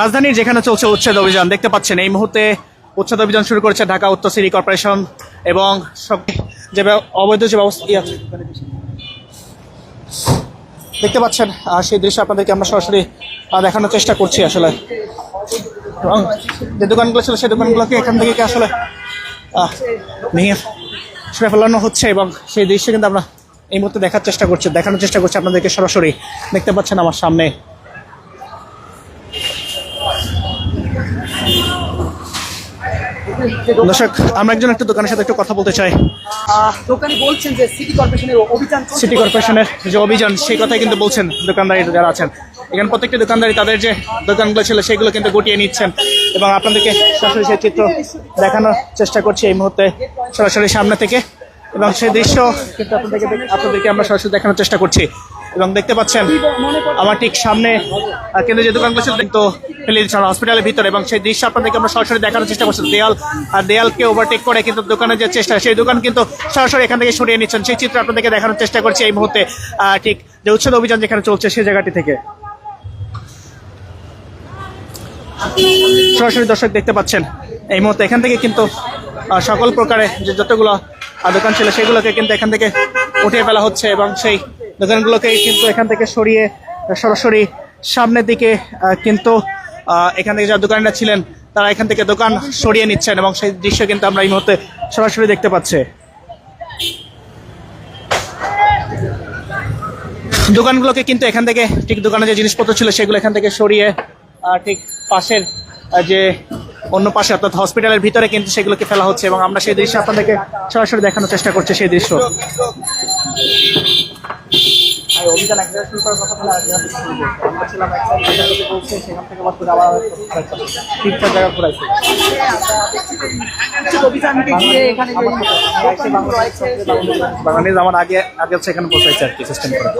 রাজধানীর যেখানে চলছে উচ্ছেদ অভিযান, দেখতে পাচ্ছেন, এই মুহূর্তে উচ্ছেদ অভিযান শুরু করেছে ঢাকা উত্তর সিটি কর্পোরেশন এবং সব যে অবৈধ যে ব্যবস্থা আছে। দেখতে পাচ্ছেন সেই দৃশ্য আপনাদেরকে আমরা সরাসরি দেখানোর চেষ্টা করছি আসলে। এবং যে দোকানগুলো ছিল, সেই দোকানগুলোকে এখান থেকে আসলে ভেঙে ছুঁড়ে ফেলানো হচ্ছে এবং সেই দৃশ্য কিন্তু আমরা এই মুহূর্তে দেখার চেষ্টা করছি, দেখানোর চেষ্টা করছি আপনাদেরকে সরাসরি। দেখতে পাচ্ছেন আমার সামনে দর্শক আমরা একজন একটা দোকানের সাথে একটু কথা বলতে চাই। দোকানি বলছেন যে সিটি কর্পোরেশনের অভিযান সিটি কর্পোরেশনের যে অভিযান সেই কথাই কিন্তু বলছেন দোকানদারি যারা আছেন। এখানে প্রত্যেকটি দোকানদারি তাদের যে দোকানগুলো ছিল সেগুলো কিন্তু গুটিয়ে নিচ্ছেন। এবং আপনাদেরকে সরাসরি সেই চিত্র দেখানোর চেষ্টা করছি এই মুহূর্তে সরাসরি সামনে থেকে। এবং সেই দৃশ্য কিন্তু আপনাদেরকে আপনাদেরকে আমরা সরাসরি দেখানোর চেষ্টা করছি। এবং দেখতে পাচ্ছেন আমার ঠিক সামনে কিন্তু যে দোকানগুলো ছিল কিন্তু দিচ্ছেন হসপিটালের ভিতরে এবং সেই দৃশ্য আপনাদেরকে আমরা সরাসরি দেখানোর চেষ্টা করছি। দেয়াল আর দেয়ালকে ওভারটেক করে কিন্তু দোকানের যে চেষ্টা, সেই দোকান কিন্তু সরাসরি এখান থেকে সরিয়ে নিচ্ছেন। সেই চিত্র আপনাদেরকে দেখানোর চেষ্টা করছি এই মুহূর্তে ঠিক যে উচ্ছেদ অভিযান যেখানে চলছে সেই জায়গাটি থেকে। সরাসরি দর্শক দেখতে পাচ্ছেন, এই মুহূর্তে এখান থেকে কিন্তু সকল প্রকারে যে যতগুলো দোকান ছিল সেগুলোকে কিন্তু এখান থেকে উঠিয়ে ফেলা হচ্ছে এবং সেই দোকানগুলোকে কিন্তু এখান থেকে সরিয়ে সরাসরি সামনের দিকে কিন্তু এখান থেকে যারা দোকানিরা ছিলেন, তারা এখান থেকে দোকান সরিয়ে নিচ্ছেন এবং সেই দৃশ্য কিন্তু আমরা এই মুহূর্তে সরাসরি দেখতে পাচ্ছি। দোকানগুলোকে কিন্তু এখান থেকে ঠিক দোকানে যে জিনিসপত্র ছিল, সেগুলো এখান থেকে সরিয়ে ঠিক পাশের যে অন্য পাশে অর্থাৎ হসপিটালের ভিতরে কিন্তু সেগুলোকে ফেলা হচ্ছে এবং আমরা সেই দৃশ্য আপনাদেরকে সরাসরি দেখানোর চেষ্টা করছি, সেই দৃশ্য। আর অভিযান এক জায়গায় শুরু করার কথা বলে শুরু। আমরা ছিলাম এক জায়গায়, বলছে, সেখান থেকে আবার আবার তিন চার জায়গা ঘুরাইছে। বাঙালি আমার আগে আগে সেখানে এখানে বসাইছে আর কি সিস্টেম করে